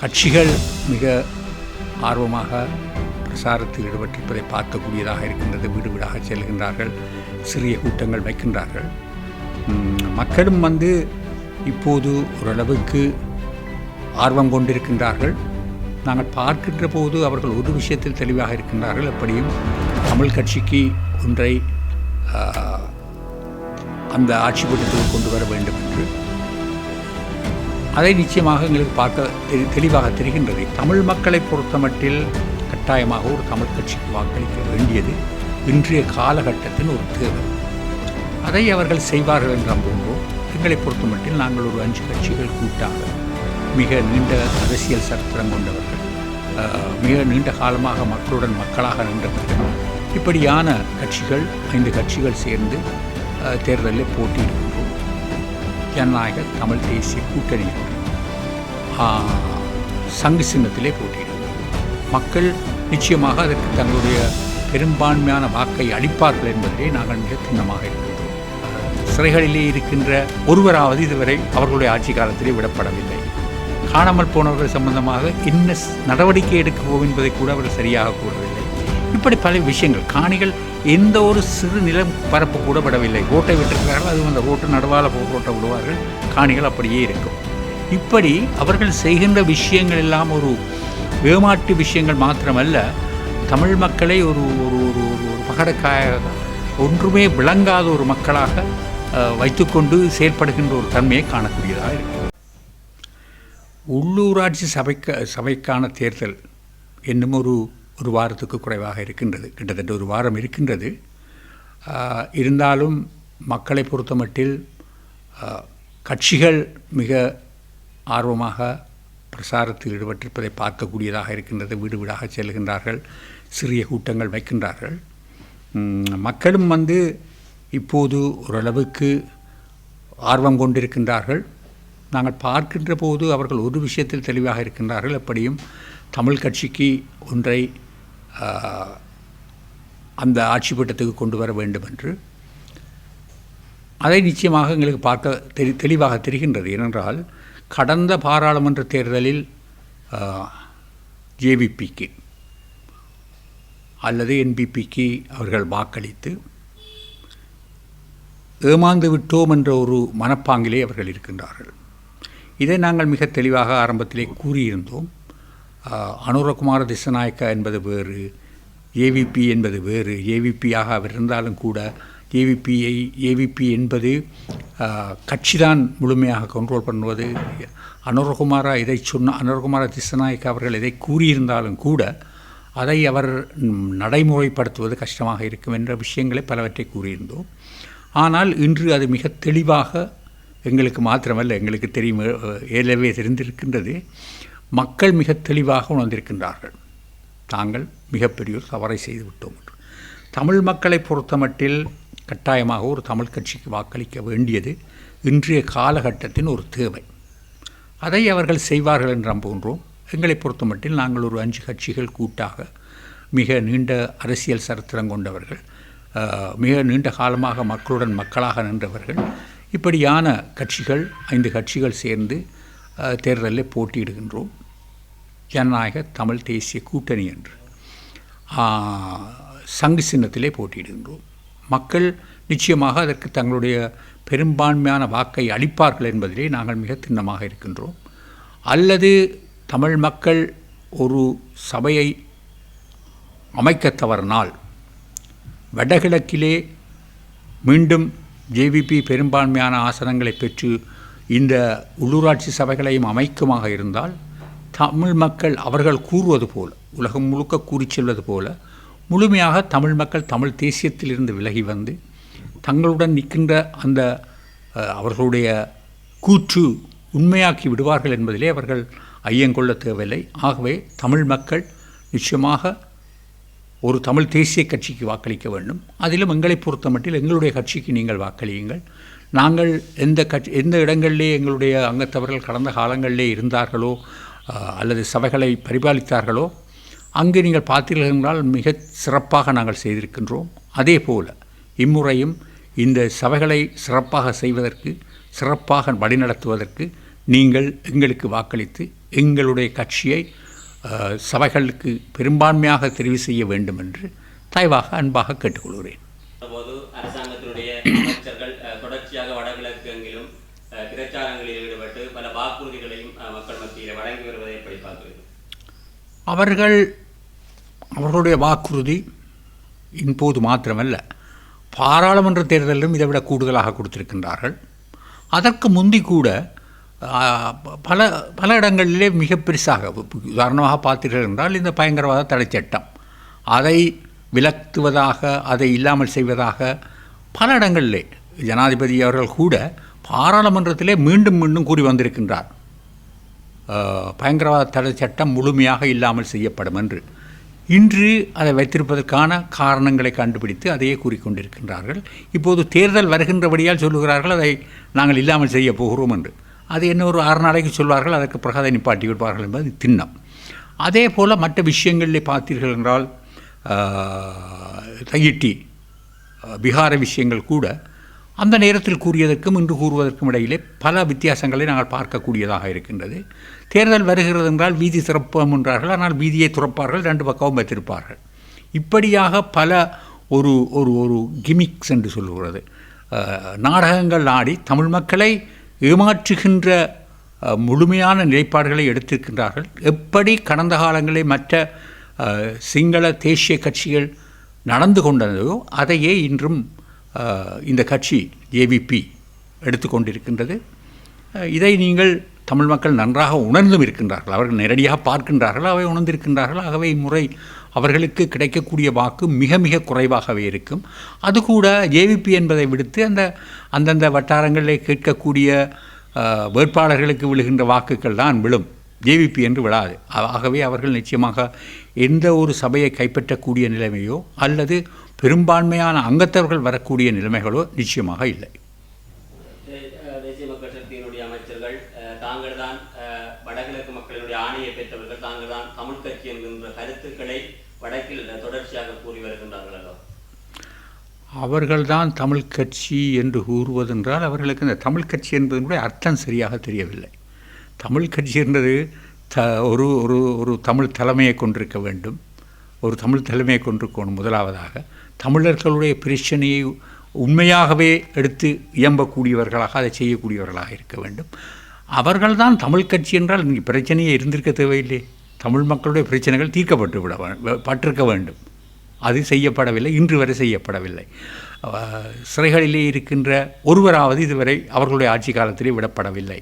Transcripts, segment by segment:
கட்சிகள் மிக ஆர்வமாக பிரசாரத்தில் ஈடுபட்டிருப்பதை பார்க்கக்கூடியதாக இருக்கின்றது. வீடு வீடாக செல்கின்றார்கள் சிறிய கூட்டங்கள் வைக்கின்றார்கள். மக்களும் வந்து இப்போது ஓரளவுக்கு ஆர்வம் கொண்டிருக்கின்றார்கள். நாங்கள் பார்க்கின்ற போது அவர்கள் ஒரு விஷயத்தில் தெளிவாக இருக்கின்றார்கள். எப்படியும் தமிழ் கட்சிக்கு ஒன்றை அந்த ஆட்சி பட்டத்தில் கொண்டு வர வேண்டும் என்று அதை நிச்சயமாக எங்களுக்கு பார்க்க தெரி- தெளிவாக தெரிகின்றது. தமிழ் மக்களை பொறுத்தமட்டில் கட்டாயமாக ஒரு தமிழ் கட்சிக்கு வாக்களிக்க வேண்டியது இன்றைய காலகட்டத்தின் ஒரு தேவை. அதை அவர்கள் செய்வார்கள் என்ற போன்றோ எங்களை பொறுத்தமட்டில் நாங்கள் ஒரு அஞ்சு கட்சிகள் கூட்டாக மிக நீண்ட அரசியல் சரித்திரம் கொண்டவர்கள் மிக நீண்ட காலமாக மக்களுடன் மக்களாக நின்றவர்கள். இப்படியான கட்சிகள் ஐந்து கட்சிகள் சேர்ந்து தேர்தலில் போட்டியிடும் ஜனநாயக தமிழ் தேசிய கூட்டணி. சங்கு சின்னத்திலே போட்டியிடுவோம் மக்கள் நிச்சயமாக அதற்கு தங்களுடைய பெரும்பான்மையான வாக்கை அளிப்பார்கள் என்பதிலே நாங்கள் மிக திண்ணமாக இருக்கிறோம். சிறைகளிலே இருக்கின்ற ஒருவராவது இதுவரை அவர்களுடைய ஆட்சி காலத்திலே விடப்படவில்லை. காணாமல் போனவர்கள் சம்பந்தமாக என்ன நடவடிக்கை எடுக்கவோ என்பதை கூட அவர் சரியாக கூறவில்லை. இப்படி பல விஷயங்கள். காணிகள் எந்த ஒரு சிறு நிலம் பரப்பு கூட விடவில்லை ஓட்டை விட்டிருக்கிறார்கள். அதுவும் அந்த ரோட்டு நடுவால் போ விடுவார்கள். காணிகள் அப்படியே இருக்கும். இப்படி அவர்கள் செய்கின்ற விஷயங்கள் எல்லாம் ஒரு வேமாட்டு விஷயங்கள் மாத்திரமல்ல. தமிழ் மக்களை ஒரு ஒரு ஒரு ஒரு ஒரு பகடக்காய ஒன்றுமே விளங்காத ஒரு மக்களாக அஹ், வைத்துக்கொண்டு செயல்படுகின்ற ஒரு தன்மையை காணக்கூடியதாக இருக்கிறது உள்ளூராட்சி சபைக்க சபைக்கான தேர்தல் என்னும் ஒரு ஒரு வாரத்துக்கு குறைவாக இருக்கின்றது. கிட்டத்தட்ட ஒரு வாரம் இருக்கின்றது. இருந்தாலும் மக்களை பொறுத்தமட்டில் கட்சிகள் மிக ஆர்வமாக பிரசாரத்தில் ஈடுபட்டிருப்பதை பார்க்கக்கூடியதாக இருக்கின்றது. வீடு வீடாக செல்கின்றார்கள் சிறிய கூட்டங்கள் வைக்கின்றார்கள். மக்களும் வந்து இப்போது ஓரளவுக்கு ஆர்வம் கொண்டிருக்கின்றார்கள். நாங்கள் பார்க்கின்ற போது அவர்கள் ஒரு விஷயத்தில் தெளிவாக இருக்கின்றார்கள். எப்படியும் தமிழ் கட்சிக்கு ஒன்றை அந்த ஆட்சி பட்டத்துக்கு கொண்டு வர வேண்டும் என்று அதை நிச்சயமாக எங்களுக்கு பார்க்க தெரி தெளிவாக தெரிகின்றது ஏனென்றால் கடந்த பாராளுமன்ற தேர்தலில் ஜேவிபிக்கு அல்லது என்பிபிக்கு அவர்கள் வாக்களித்து ஏமாந்து விட்டோம் என்ற ஒரு மனப்பாங்கிலே அவர்கள் இருக்கின்றார்கள். இதை நாங்கள் மிக தெளிவாக ஆரம்பத்திலே கூறியிருந்தோம். அனுரகுமார திசநாயக்கா என்பது வேறு ஏவிபி என்பது வேறு ஏவிபியாக அவர் இருந்தாலும் கூட ஏவிபியை ஏவிபி என்பது கட்சிதான் முழுமையாக கண்ட்ரோல் பண்ணுவது. அனுரகுமாரா இதை சொன்ன அனுரகுமார திசநாயக் அவர்கள் இதை கூறியிருந்தாலும் கூட அதை அவர் நடைமுறைப்படுத்துவது கஷ்டமாக இருக்கும் என்ற விஷயங்களை பலவற்றை கூறியிருந்தோம். ஆனால் இன்று அது மிக தெளிவாக எங்களுக்கு மாத்திரமல்ல எங்களுக்கு தெரியும் ஏலவே தெரிந்திருக்கின்றது. மக்கள் மிக தெளிவாக உணர்ந்திருக்கின்றார்கள். தாங்கள் மிகப்பெரிய ஒரு தவறை செய்து விட்டோம் என்று. தமிழ் மக்களை பொறுத்தமட்டில் கட்டாயமாக ஒரு தமிழ் கட்சிக்கு வாக்களிக்க வேண்டியது இன்றைய காலகட்டத்தின் ஒரு தேவை. அதை அவர்கள் செய்வார்கள் என்று நம்புகின்றோம். எங்களை பொறுத்தமட்டில் நாங்கள் ஒரு அஞ்சு கட்சிகள் கூட்டாக மிக நீண்ட அரசியல் சரித்திரம் கொண்டவர்கள் மிக நீண்ட காலமாக மக்களுடன் மக்களாக நின்றவர்கள் இப்படியான கட்சிகள் ஐந்து கட்சிகள் சேர்ந்து தேர்தலில் போட்டியிடுகின்றோம். ஜனநாயக தமிழ் தேசிய கூட்டணி என்று. சங்கு சின்னத்திலே போட்டியிடுகின்றோம். மக்கள் நிச்சயமாக அதற்கு தங்களுடைய பெரும்பான்மையான வாக்கை அளிப்பார்கள் என்பதிலே நாங்கள் மிக திண்ணமாக இருக்கின்றோம். அல்லது தமிழ் மக்கள் ஒரு சபையை அமைக்கத் தவறினால் வடகிழக்கிலே மீண்டும் ஜேவிபி பெரும்பான்மையான ஆசனங்களை பெற்று இந்த உள்ளூராட்சி சபைகளையும் அமைக்குமாக இருந்தால் தமிழ் மக்கள் அவர்கள் கூறுவது போல உலகம் முழுக்க கூறிச் செல்வது போல முழுமையாக தமிழ் மக்கள் தமிழ் தேசியத்திலிருந்து விலகி வந்து தங்களுடன் நிற்கின்ற அந்த அவர்களுடைய கூற்று உண்மையாக்கி விடுவார்கள் என்பதிலே அவர்கள் ஐயங்கொள்ள தேவையில்லை. ஆகவே தமிழ் மக்கள் நிச்சயமாக ஒரு தமிழ் தேசிய கட்சிக்கு வாக்களிக்க வேண்டும். அதிலும் எங்களை பொறுத்தமட்டில் எங்களுடைய கட்சிக்கு நீங்கள் வாக்களியுங்கள். நாங்கள் எந்த கட்சி எந்த இடங்களிலே எங்களுடைய அங்கத்தவர்கள் கடந்த காலங்களிலே இருந்தார்களோ அல்லது சபைகளை பரிபாலித்தார்களோ அங்கு நீங்கள் பார்த்தீர்கள் என்றால் மிக சிறப்பாக நாங்கள் செய்திருக்கின்றோம். அதே போல் இம்முறையும் இந்த சபைகளை சிறப்பாக செய்வதற்கு சிறப்பாக வழிநடத்துவதற்கு நீங்கள் எங்களுக்கு வாக்களித்து எங்களுடைய கட்சியை சபைகளுக்கு பெரும்பான்மையாக தெரிவு செய்ய வேண்டும் என்று தயவாக அன்பாக கேட்டுக்கொள்கிறேன். போது அரசாங்கத்தினுடைய அமைச்சர்கள் தொடர்ச்சியாக வடகிழக்கு எங்கிலும் பிரச்சாரங்களில் ஈடுபட்டு பல வாக்குறுதிகளையும் மக்கள் மத்தியில் வழங்கி வருவதை எப்படி பார்க்கிறீர்கள்? அவர்கள் அவர்களுடைய வாக்குறுதி இப்போது மாத்திரமல்ல பாராளுமன்ற தேர்தலிலும் இதை விட கூடுதலாக கொடுத்திருக்கின்றார்கள். அதற்கு முந்தி கூட பல பல இடங்களிலே மிக பெருசாக உதாரணமாக பார்த்தீர்கள் என்றால் இந்த பயங்கரவாத தடை சட்டம். அதை விலக்குவதாக அதை இல்லாமல் செய்வதாக பல இடங்களிலே ஜனாதிபதி அவர்கள் கூட பாராளுமன்றத்திலே மீண்டும் மீண்டும் கூறி வந்திருக்கின்றார். பயங்கரவாத தடை சட்டம் முழுமையாக இல்லாமல் செய்யப்படும் என்று. இன்று அதை வைத்திருப்பதற்கான காரணங்களை கண்டுபிடித்து அதையே கூறிக்கொண்டிருக்கின்றார்கள். இப்போது தேர்தல் வருகின்றபடியால் சொல்லுகிறார்கள் அதை நாங்கள் இல்லாமல் செய்ய போகிறோம் என்று. அது என்ன ஒரு ஆறு நாளைக்கு சொல்வார்கள் அதற்கு பிறகு அதை நிப்பாட்டி விடுவார்கள் என்பது திண்ணம். அதே போல் மற்ற விஷயங்களில் பார்த்தீர்கள் என்றால் தையிட்டி பிகார விஷயங்கள் கூட அந்த நேரத்தில் கூறியதற்கும் இன்று கூறுவதற்கும் இடையிலே பல வித்தியாசங்களை நாங்கள் பார்க்கக்கூடியதாக இருக்கின்றது. தேர்தல் வருகிறது என்றால் வீதி திறப்போம் என்றார்கள் ஆனால் வீதியை துறப்பார்கள் ரெண்டு பக்கமும் வைத்திருப்பார்கள். இப்படியாக பல ஒரு ஒரு ஒரு கிமிக்ஸ் என்று சொல்லுகிறது. நாடகங்கள் ஆடி தமிழ் மக்களை ஏமாற்றுகின்ற முழுமையான நிலைப்பாடுகளை எடுத்திருக்கின்றார்கள். எப்படி கடந்த காலங்களில் மற்ற சிங்கள தேசிய கட்சிகள் நடந்து கொண்டதோ அதையே இன்றும் இந்த கட்சி ஏவிபி எடுத்துக்கொண்டிருக்கின்றது இதை நீங்கள் தமிழ் மக்கள் நன்றாக உணர்ந்தும் இருக்கின்றார்கள். அவர்கள் நேரடியாக பார்க்கின்றார்கள் அவை உணர்ந்திருக்கின்றார்கள். ஆகவே இம்முறை அவர்களுக்கு கிடைக்கக்கூடிய வாக்கு மிக மிக குறைவாகவே இருக்கும். அது கூட ஜேவிபி என்பதை விடுத்து அந்த அந்தந்த வட்டாரங்களில் கேட்கக்கூடிய வேட்பாளர்களுக்கு விழுகின்ற வாக்குகள் தான் விழும். ஜேவிபி என்று விழாது. ஆகவே அவர்கள் நிச்சயமாக எந்த ஒரு சபையை கைப்பற்றக்கூடிய நிலைமையோ அல்லது பெரும்பான்மையான அங்கத்தவர்கள் வரக்கூடிய நிலைமைகளோ நிச்சயமாக இல்லை தே- அஹ், தேசிய மக்கள் சக்தியினுடைய அமைச்சர்கள் அஹ், தாங்கள் தான் அஹ், வடகிழக்கு மக்களினுடைய ஆணையை பெற்றவர்கள் தாங்கள் தான் தமிழ் கட்சி என்கின்ற கருத்துக்களை வடக்கில் தொடர்ச்சியாக கூறி வருகின்றார்கள் அல்லவா அவர்கள்தான் தமிழ் கட்சி என்று கூறுவதென்றால் அவர்களுக்கு இந்த தமிழ் கட்சி என்பதனுடைய அர்த்தம் சரியாக தெரியவில்லை. தமிழ் கட்சி என்பது த ஒரு ஒரு ஒரு தமிழ் தலைமையை கொண்டிருக்க வேண்டும். ஒரு தமிழ் தலைமையை கொண்டிருக்கணும் முதலாவதாக. தமிழர்களுடைய பிரச்சனையை உண்மையாகவே எடுத்து இயம்பக்கூடியவர்களாக அதை செய்யக்கூடியவர்களாக இருக்க வேண்டும். அவர்கள்தான் தமிழ் கட்சி என்றால் இன்றைக்கி பிரச்சனையே இருந்திருக்க தேவையில்லை. தமிழ் மக்களுடைய பிரச்சனைகள் தீர்க்கப்பட்டு விட பட்டிருக்க வேண்டும். அது செய்யப்படவில்லை இன்று வரை செய்யப்படவில்லை. சிறைகளிலே இருக்கின்ற ஒருவராவது இதுவரை அவர்களுடைய ஆட்சி காலத்திலே விடப்படவில்லை.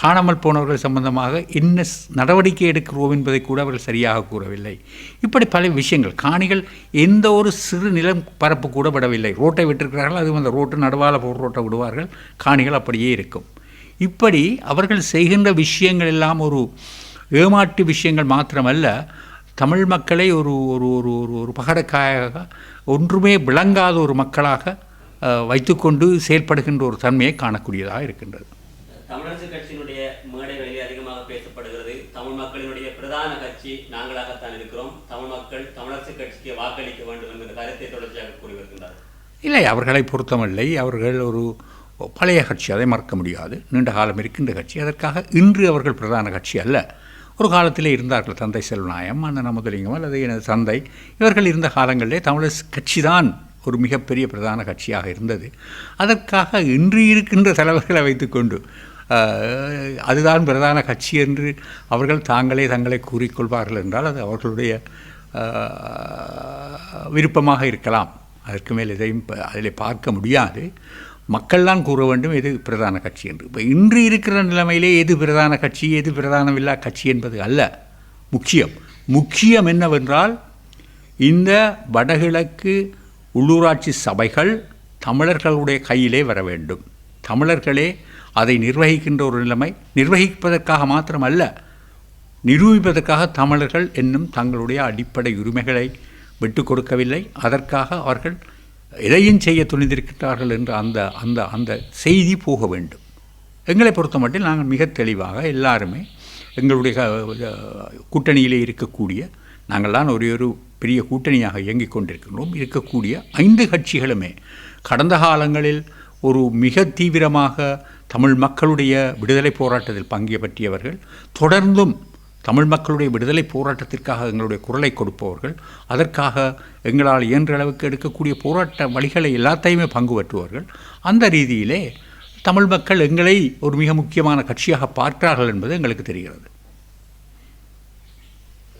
காணாமல் போனவர்கள் சம்பந்தமாக என்ன நடவடிக்கை எடுக்கிறோம் என்பதை கூட அவர்கள் சரியாக கூறவில்லை. இப்படி பல விஷயங்கள் காணிகள் எந்த ஒரு சிறு நிலம் பரப்பு கூட விடவில்லை. ரோட்டை விட்டிருக்கிறார்கள் அதுவும் அந்த ரோட்டு நடுவால் போர் ரோட்டை விடுவார்கள் காணிகள் அப்படியே இருக்கும். இப்படி அவர்கள் செய்கின்ற விஷயங்கள் எல்லாம் ஒரு ஏமாற்று விஷயங்கள் மாத்திரமல்ல தமிழ் மக்களை ஒரு ஒரு ஒரு ஒரு ஒரு பகடக்காயாக ஒன்றுமே விளங்காத ஒரு மக்களாக வைத்துக்கொண்டு செயல்படுகின்ற ஒரு தன்மையை காணக்கூடியதாக இருக்கின்றது. தமிழரசு கட்சியினுடைய மேடைகளிலே அதிகமாக பேசப்படுகிறது. தமிழ் மக்களினுடைய பிரதான கட்சி நாங்களாகத்தான் இருக்கிறோம். தமிழ் மக்கள் தமிழரசு கட்சிக்கு வாக்களிக்க வேண்டும் என்கிற கருத்தை தொடர்ச்சியாக கூறி வருகின்றார்கள் இல்லை அவர்களை பொறுத்தமில்லை. அவர்கள் ஒரு பழைய கட்சி அதை மறக்க முடியாது. நீண்ட காலம் இருக்கின்ற கட்சி. அதற்காக இன்று அவர்கள் பிரதான கட்சி அல்ல. ஒரு காலத்திலே இருந்தார்கள். தந்தை செல்வநாயம் அண்ணன் அமுதலிங்கம் அல்லது எனது தந்தை. இவர்கள் இருந்த காலங்களிலே தமிழர் கட்சி தான் ஒரு மிகப்பெரிய பிரதான கட்சியாக இருந்தது. அதற்காக இன்று இருக்கின்ற தலைவர்களை வைத்துக்கொண்டு அதுதான் பிரதான கட்சி என்று அவர்கள் தாங்களே தங்களை கூறிக்கொள்வார்கள் என்றால் அது அவர்களுடைய விருப்பமாக இருக்கலாம். அதற்கு மேல் எதையும் ப- அதில் பார்க்க முடியாது. மக்கள் தான் கூற வேண்டும் எது பிரதான கட்சி என்று. இப்போ இன்று இருக்கிற நிலைமையிலே எது பிரதான கட்சி எது பிரதானமில்லா கட்சி என்பது அல்ல. முக்கியம். முக்கியம் என்னவென்றால் இந்த வடகிழக்கு உள்ளூராட்சி சபைகள் தமிழர்களுடைய கையிலே வர வேண்டும். தமிழர்களே அதை நிர்வகிக்கின்ற ஒரு நிலைமை நிர்வகிப்பதற்காக மாத்திரமல்ல நிரூபிப்பதற்காக தமிழர்கள் என்னும் தங்களுடைய அடிப்படை உரிமைகளை விட்டு கொடுக்கவில்லை. அதற்காக அவர்கள் எதையும் செய்ய துணிந்திருக்கிறார்கள் என்ற அந்த அந்த அந்த செய்தி போக வேண்டும். எங்களை பொறுத்த மட்டும் நாங்கள் மிக தெளிவாக எல்லாருமே எங்களுடைய கூட்டணியிலே இருக்கக்கூடிய நாங்கள் தான் ஒரே ஒரு பெரிய கூட்டணியாக இயங்கிக் கொண்டிருக்கின்றோம். இருக்கக்கூடிய ஐந்து கட்சிகளுமே கடந்த காலங்களில் ஒரு மிக தீவிரமாக தமிழ் மக்களுடைய விடுதலை போராட்டத்தில் பங்கு பற்றியவர்கள் தொடர்ந்தும் தமிழ் மக்களுடைய விடுதலை போராட்டத்திற்காக எங்களுடைய குரலை கொடுப்பவர்கள் அதற்காக எங்களால் இயன்ற அளவுக்கு எடுக்கக்கூடிய போராட்ட வழிகளை எல்லாத்தையுமே பங்கு பற்றுவார்கள். அந்த ரீதியிலே தமிழ் மக்கள் எங்களை ஒரு மிக முக்கியமான கட்சியாக பார்க்கிறார்கள் என்பது எங்களுக்கு தெரிகிறது.